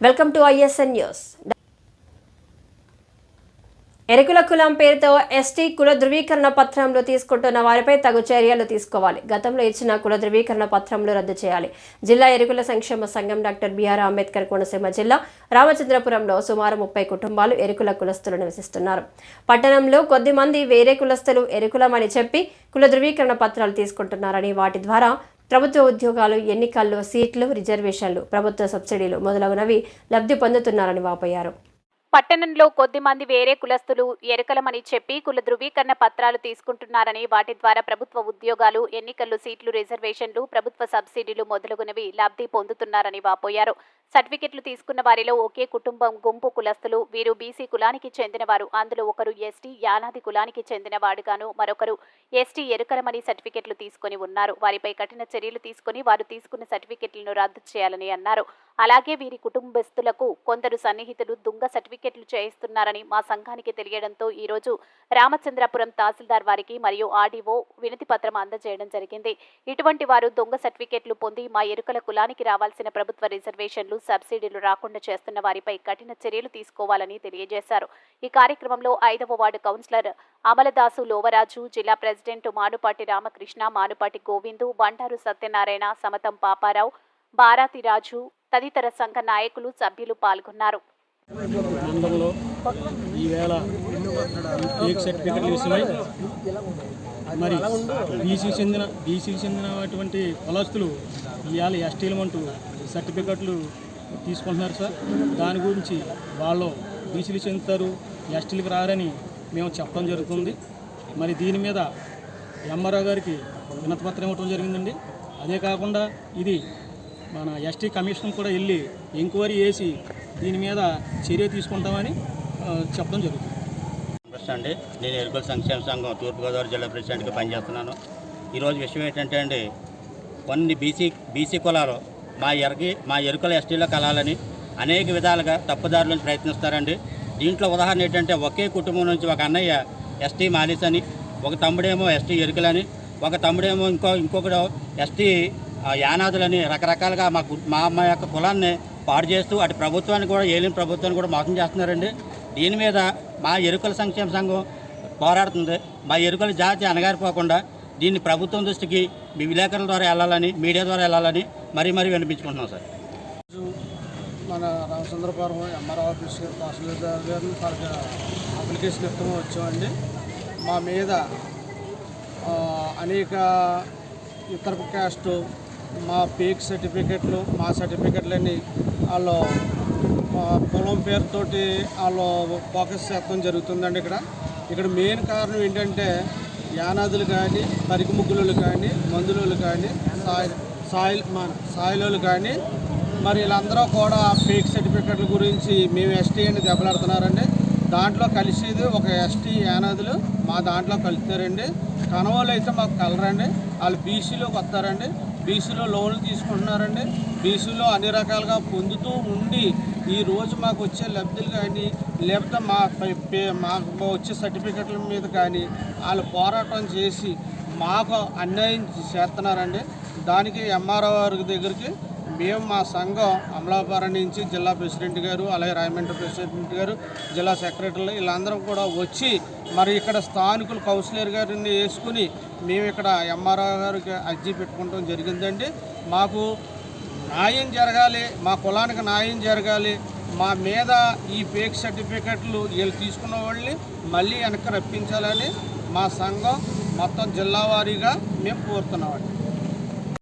Welcome to ISN news Erukula కులం పేరుతో ST కుల ధృవీకరణ పత్రంలో తీసుకుంటున్న వారిపై తగు చర్యలు తీసుకోవాలి. గతంలో ఇచ్చిన కుల ధృవీకరణ పత్రంలో రద్దు చేయాలి. జిల్లా ఎరుకుల సంక్షేమ సంఘం డాక్టర్ బిఆర్ అంబేద్కర్ కోనసీమ జిల్లా రామచంద్రపురంలో సుమారు ముప్పై కుటుంబాలు ఎరుకుల కులస్తులు నివసిస్తున్నారు. పట్టణంలో కొద్ది మంది వేరే కులస్తులు ఎరుకులమని చెప్పి కుల ధృవీకరణ పత్రాలు తీసుకుంటున్నారని వాటి ద్వారా ప్రభుత్వ ఉద్యోగాలు ఎన్నికల్లో సీట్లు రిజర్వేషన్లు ప్రభుత్వ సబ్సిడీలు మొదలగునవి లబ్ధి పొందుతున్నారని వాపోయారు. పట్టణంలో కొద్ది మంది వేరే కులస్తులు ఎరకలమని చెప్పి కుల ధృవీకరణ పత్రాలు తీసుకుంటున్నారని వాటి ద్వారా ప్రభుత్వ ఉద్యోగాలు ఎన్నికల్లో సీట్లు రిజర్వేషన్లు ప్రభుత్వ సబ్సిడీలు మొదలగునవి లబ్ధి పొందుతున్నారని వాపోయారు. సర్టిఫికెట్లు తీసుకున్న వారిలో ఒకే కుటుంబం గుంపు కులస్తులు వీరు బీసీ కులానికి చెందినవారు. అందులో ఒకరు ఎస్టీ యానాది కులానికి చెందినవాడుగాను మరొకరు ఎస్టీ ఎరుకలమని సర్టిఫికెట్లు తీసుకుని ఉన్నారు. వారిపై కఠిన చర్యలు తీసుకుని వారు తీసుకున్న సర్టిఫికెట్లను రద్దు చేయాలని అన్నారు. అలాగే వీరి కుటుంబస్తులకు కొందరు సన్నిహితులు దుంగ సర్టిఫికెట్లు చేయిస్తున్నారని మా సంఘానికి తెలియడంతో ఈ రోజు రామచంద్రపురం తహసీల్దార్ వారికి మరియు ఆర్డీఓ వినతి పత్రం అందజేయడం జరిగింది. ఇటువంటి వారు దొంగ సర్టిఫికెట్లు పొంది మా ఎరుకల కులానికి రావాల్సిన ప్రభుత్వ రిజర్వేషన్లు సబ్సిడీలు రాకుండా చేస్తున్న వారిపై కఠిన చర్యలు తీసుకోవాలని తెలియజేశారు. ఈ కార్యక్రమంలో ఐదవ వార్డు కౌన్సిలర్ అమలదాసు లోవరాజు జిల్లా ప్రెసిడెంట్ మానుపాటి రామకృష్ణ మానుపాటి గోవిందు బండారు సత్యనారాయణ సమతం పాపారావు బారాతి రాజు తదితర సంఘ నాయకులు సభ్యులు పాల్గొన్నారు. మండలంలో ఈవేళ ఏక్ సర్టిఫికెట్ల విషయమై మరి బీసీకి చెందిన బీసీకి చెందినటువంటి కులస్తులు ఇవాళ ఎస్టీలు అంటూ సర్టిఫికెట్లు తీసుకుంటున్నారు సార్. దాని గురించి వాళ్ళు బీసీలు చెందుతారు ఎస్టీలకు రారని మేము చెప్పడం జరుగుతుంది. మరి దీని మీద ఎంఆర్ఓ గారికి వినతిపత్రం ఇవ్వటం జరిగిందండి. అదే కాకుండా ఇది మన ఎస్టీ కమిషన్ కూడా వెళ్ళి ఎంక్వైరీ చేసి దీని మీద చర్య తీసుకుంటామని చెప్పడం జరుగుతుంది. ఫస్ట్ అండి. నేను ఎరుకల సంక్షేమ సంఘం తూర్పుగోదావరి జిల్లా ప్రెసిడెంట్గా పనిచేస్తున్నాను. ఈరోజు విషయం ఏంటంటే అండి కొన్ని బీసీ బీసీ కులాలు మా ఎరకి మా ఎరుకల ఎస్టీలో కలాలని అనేక విధాలుగా తప్పుదారులను ప్రయత్నిస్తారండి. దీంట్లో ఉదాహరణ ఏంటంటే ఒకే కుటుంబం నుంచి ఒక అన్నయ్య ఎస్టీ మాలిస్ అని ఒక తమ్ముడేమో ఎస్టీ ఎరుకలని ఒక తమ్ముడేమో ఇంకో ఇంకొకడు ఎస్టీ యానాదులని రకరకాలుగా మా కు- మా మా యొక్క కులాన్ని పాడు చేస్తూ అటు ప్రభుత్వాన్ని కూడా ఏలిన ప్రభుత్వాన్ని కూడా మోసం చేస్తున్నారండి. దీని మీద మా ఎరుకల సంక్షేమ సంఘం పోరాడుతుంది. మా ఎరుకల జాతి అనగారిపోకుండా దీన్ని ప్రభుత్వం దృష్టికి మీ విలేకరుల ద్వారా వెళ్ళాలని మీడియా ద్వారా వెళ్ళాలని మరీ మరీ వినిపించుకుంటున్నాం సార్. మన రామచంద్రపురం ఎంఆర్ఓ ఆఫీస్ తహసీల్దార్ గారు వాళ్ళకి అప్లికేషన్ ఇస్తాము వచ్చామండి. మా మీద అనేక ఇతర క్యాస్ట్ మా పీక్ సర్టిఫికెట్లు మా సర్టిఫికెట్లని వాళ్ళు పొలం పేరుతోటి వాళ్ళు ఫోకస్ చేస్తాం జరుగుతుందండి ఇక్కడ. ఇక్కడ మెయిన్ కారణం ఏంటంటే యానాదులు కానీ పరికి ముగ్గులు కానీ మందులు కానీ సాయి సాయిల్ మన సాయిలోలు కానీ మరి వీళ్ళందరూ కూడా ఫేక్ సర్టిఫికెట్ల గురించి మేము ఎస్టీ అని దెబ్బలాడుతున్నారండి. దాంట్లో కలిసేది ఒక ఎస్టీ యానాదులు మా దాంట్లో కలుస్తారండి కనవాళ్ళు అయితే మాకు కలరండి. వాళ్ళు బీసీలోకి వస్తారండి. బీసీలో లోన్లు తీసుకుంటున్నారండి. బీసీలో అన్ని రకాలుగా పొందుతూ ఉండి ఈ రోజు మాకు వచ్చే లబ్ధులు కానీ లేకపోతే మా పై- పే- మాకు వచ్చే సర్టిఫికెట్ల మీద కానీ వాళ్ళు పోరాటం చేసి మాకు అన్యాయం చేస్తున్నారండి. దానికి ఎంఆర్ఓ వారి దగ్గరికి మేము మా సంఘం అమలాపురం నుంచి జిల్లా ప్రెసిడెంట్ గారు అలాగే రాయమండ్రి ప్రెసిడెంట్ గారు జిల్లా సెక్రటరీలు వీళ్ళందరం కూడా వచ్చి మరి ఇక్కడ స్థానికులు కౌన్సిలర్ గారిని వేసుకుని మేము ఇక్కడ ఎంఆర్ఓ గారికి అర్జీ పెట్టుకుంటాం జరిగిందండి. మాకు న్యాయం జరగాలి మా కులానికి న్యాయం జరగాలి మా మీద ఈ ఫేక్ సర్టిఫికెట్లు వీళ్ళు తీసుకున్న వాళ్ళని మళ్ళీ వెనక్కి రప్పించాలని మా సంఘం మొత్తం జిల్లా వారీగా మేము కోరుతున్నామండి.